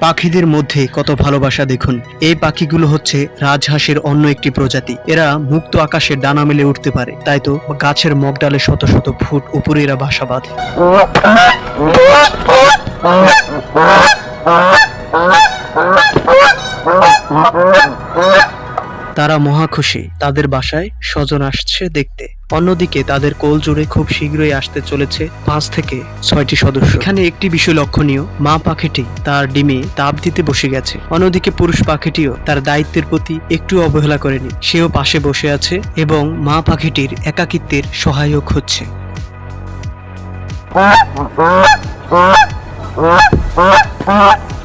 পাখিদের মধ্যে কত ভালোবাসা দেখুন। এই পাখিগুলো হচ্ছে রাজহাঁসের অন্য একটি প্রজাতি। এরা মুক্ত আকাশে ডানা মেলে উঠতে পারে। তাই তো গাছের মগডালে শত শত ফুট উপরে এরা বাসা বাঁধে। তারা মহা খুশি। তাদের বাসায় স্বজন আসছে দেখতে। অন্যদিকে তাদের কোল জুড়ে খুব শীঘ্রই আসতে চলেছে পাঁচ থেকে ছয়টি সদস্য। এখানে একটি বিষয় লক্ষণীয়, মা পাখিটি তার ডিমে তাপ দিতে বসে গেছে। অন্যদিকে পুরুষ পাখিটিও তার দায়িত্বের প্রতি একটু অবহেলা করেনি। সেও পাশে বসে আছে এবং মা পাখিটির একাকিত্বের সহায়ক হচ্ছে।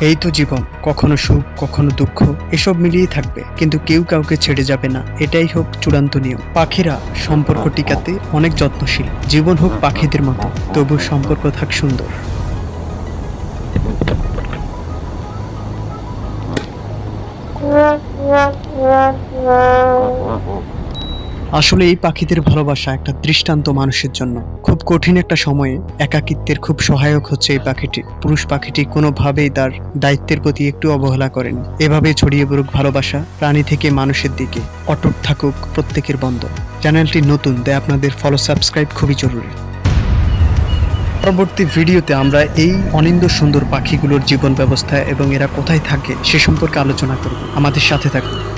এই তো জীবন, কখনো সুখ, কখনো দুঃখ, এসব মিলিয়ে থাকবে। কিন্তু কেউ কাউকে ছেড়ে যাবে না। এটাই হোক চূড়ান্ত নিয়ম। পাখিরা সম্পর্ক টিকাতে অনেক যত্নশীল। জীবন হোক পাখিদের মতো, তবু সম্পর্ক থাক সুন্দর। আসলে এই পাখিদের ভালোবাসা একটা দৃষ্টান্ত মানুষের জন্য। খুব কঠিন একটা সময়ে একাকিত্বের খুব সহায়ক হচ্ছে এই পাখিটি। পুরুষ পাখিটি কোনোভাবেই তার দায়িত্বের প্রতি একটু অবহেলা করেন। এভাবে ছড়িয়ে পড়ুক ভালোবাসা প্রাণী থেকে মানুষের দিকে। অটুট থাকুক প্রত্যেকের বন্ধন চ্যানেলটি নতুন, তাই আপনাদের ফলো সাবস্ক্রাইব খুবই জরুরি। পরবর্তী ভিডিওতে আমরা এই অনিন্দ সুন্দর পাখিগুলোর জীবন ব্যবস্থা এবং এরা কোথায় থাকে সে সম্পর্কে আলোচনা করব। আমাদের সাথে থাকুন।